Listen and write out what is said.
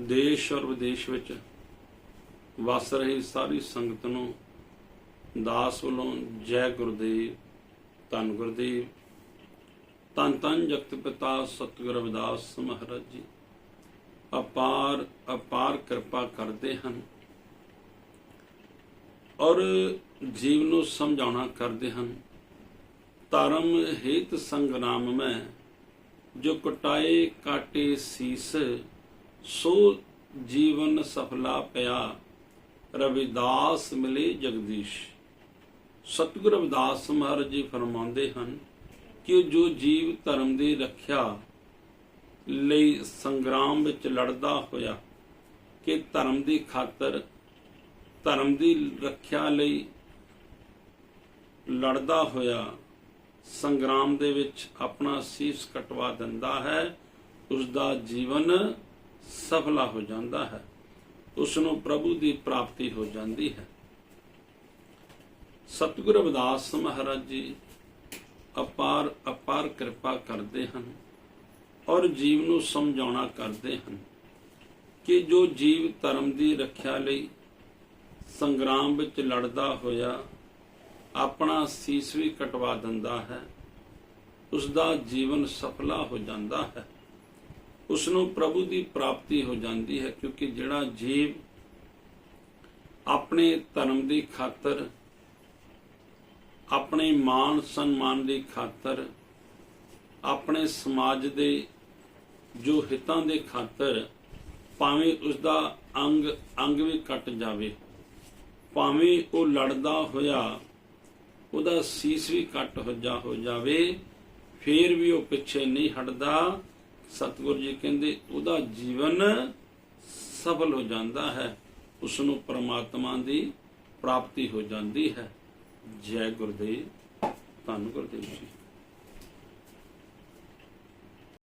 ਦੇਸ਼ ਔਰ ਵਿਦੇਸ਼ ਵਿੱਚ ਵਸ ਰਹੀ ਸਾਰੀ ਸੰਗਤ ਨੂੰ ਦਾਸ ਵੱਲੋਂ ਜੈ ਗੁਰਦੇਵ, ਧੰਨ ਗੁਰਦੇਵ, ਧੰਨ ਧੰਨ ਜਗਤ ਪਿਤਾ ਸਤਿਗੁਰ ਰਵਿਦਾਸ ਮਹਾਰਾਜ ਜੀ। ਅਪਾਰ ਅਪਾਰ ਕਿਰਪਾ ਕਰਦੇ ਹਨ ਔਰ ਜੀਵ ਨੂੰ ਸਮਝਾਉਣਾ ਕਰਦੇ ਹਨ। ਧਰਮ ਹੇਤ ਸੰਗਰਾਮ ਮੈਂ, ਜੋ ਕਟਾਏ ਕਾਟੇ ਸੀਸ ਸੋ ਜੀਵਨ ਸਫਲਾ ਪਿਆ, ਰਵਿਦਾਸ ਮਿਲੇ ਜਗਦੀਸ਼। ਸਤਿਗੁਰ ਰਵਿਦਾਸ ਮਹਾਰਾਜ ਜੀ ਫਰਮਾਉਂਦੇ ਹਨ ਕਿ ਜੋ ਜੀਵ ਧਰਮ ਦੀ ਰੱਖਿਆ ਲਈ ਸੰਗਰਾਮ ਵਿੱਚ ਲੜਦਾ ਹੋਇਆ, ਕਿ ਧਰਮ ਦੀ ਖਾਤਰ, ਧਰਮ ਦੀ ਰੱਖਿਆ ਲਈ ਲੜਦਾ ਹੋਇਆ, ਸੰਗਰਾਮ ਦੇ ਵਿੱਚ ਆਪਣਾ ਸੀਸ ਕਟਵਾ ਦਿੰਦਾ ਹੈ ਉਸ ਦਾ ਜੀਵਨ ਸਫਲਾ ਹੋ ਜਾਂਦਾ ਹੈ। ਉਸ ਨੂੰ ਪ੍ਰਭੂ ਦੀ ਪ੍ਰਾਪਤੀ ਹੋ ਜਾਂਦੀ ਹੈ। ਸਤਿਗੁਰ ਅਵਦਾਸ ਮਹਾਰਾਜ ਜੀ ਅਪਾਰ ਅਪਾਰ ਕਿਰਪਾ ਕਰਦੇ ਹਨ ਔਰ ਜੀਵ ਨੂੰ ਸਮਝਾਉਣਾ ਕਰਦੇ ਹਨ ਕਿ ਜੋ ਜੀਵ ਧਰਮ ਦੀ ਰੱਖਿਆ ਲਈ ਸੰਗਰਾਮ ਵਿੱਚ ਲੜਦਾ ਹੋਇਆ ਆਪਣਾ ਸੀਸ ਵੀ ਕਟਵਾ ਦਿੰਦਾ ਹੈ ਉਸ ਦਾ ਜੀਵਨ ਸਫਲਾ ਹੋ ਜਾਂਦਾ ਹੈ। ਉਸ ਨੂੰ ਪ੍ਰਭੂ ਦੀ ਪ੍ਰਾਪਤੀ ਹੋ ਜਾਂਦੀ ਹੈ, ਕਿਉਂਕਿ ਜਿਹੜਾ ਜੀਵ ਆਪਣੇ ਧਰਮ ਦੀ ਖਾਤਰ, ਆਪਣੇ ਮਾਨ ਸਨਮਾਨ ਦੀ ਖਾਤਰ, ਆਪਣੇ ਸਮਾਜ ਦੇ ਜੋ ਹਿੱਤਾਂ ਦੇ ਖਾਤਰ ਭਾਵੇਂ ਉਸ ਦਾ ਅੰਗ ਅੰਗ ਵੀ ਕੱਟ ਜਾਵੇ, ਭਾਵੇਂ ਉਹ ਲੜਦਾ ਹੋਇਆ, ਉਹਦਾ ਸੀਸ ਵੀ ਕੱਟ ਹੋ ਜਾ, ਹੋ ਜਾਵੇ, ਫੇਰ ਵੀ ਉਹ ਪਿੱਛੇ ਨਹੀਂ ਹਟਦਾ। ਸਤਿਗੁਰੂ ਜੀ ਕਹਿੰਦੇ, ਉਹਦਾ ਜੀਵਨ ਸਫਲ ਹੋ ਜਾਂਦਾ ਹੈ। ਉਸ ਨੂੰ ਪ੍ਰਮਾਤਮਾ ਦੀ ਪ੍ਰਾਪਤੀ ਹੋ ਜਾਂਦੀ ਹੈ। ਜੈ ਗੁਰਦੇਵ, ਧੰਨ ਗੁਰਦੇਵ ਜੀ।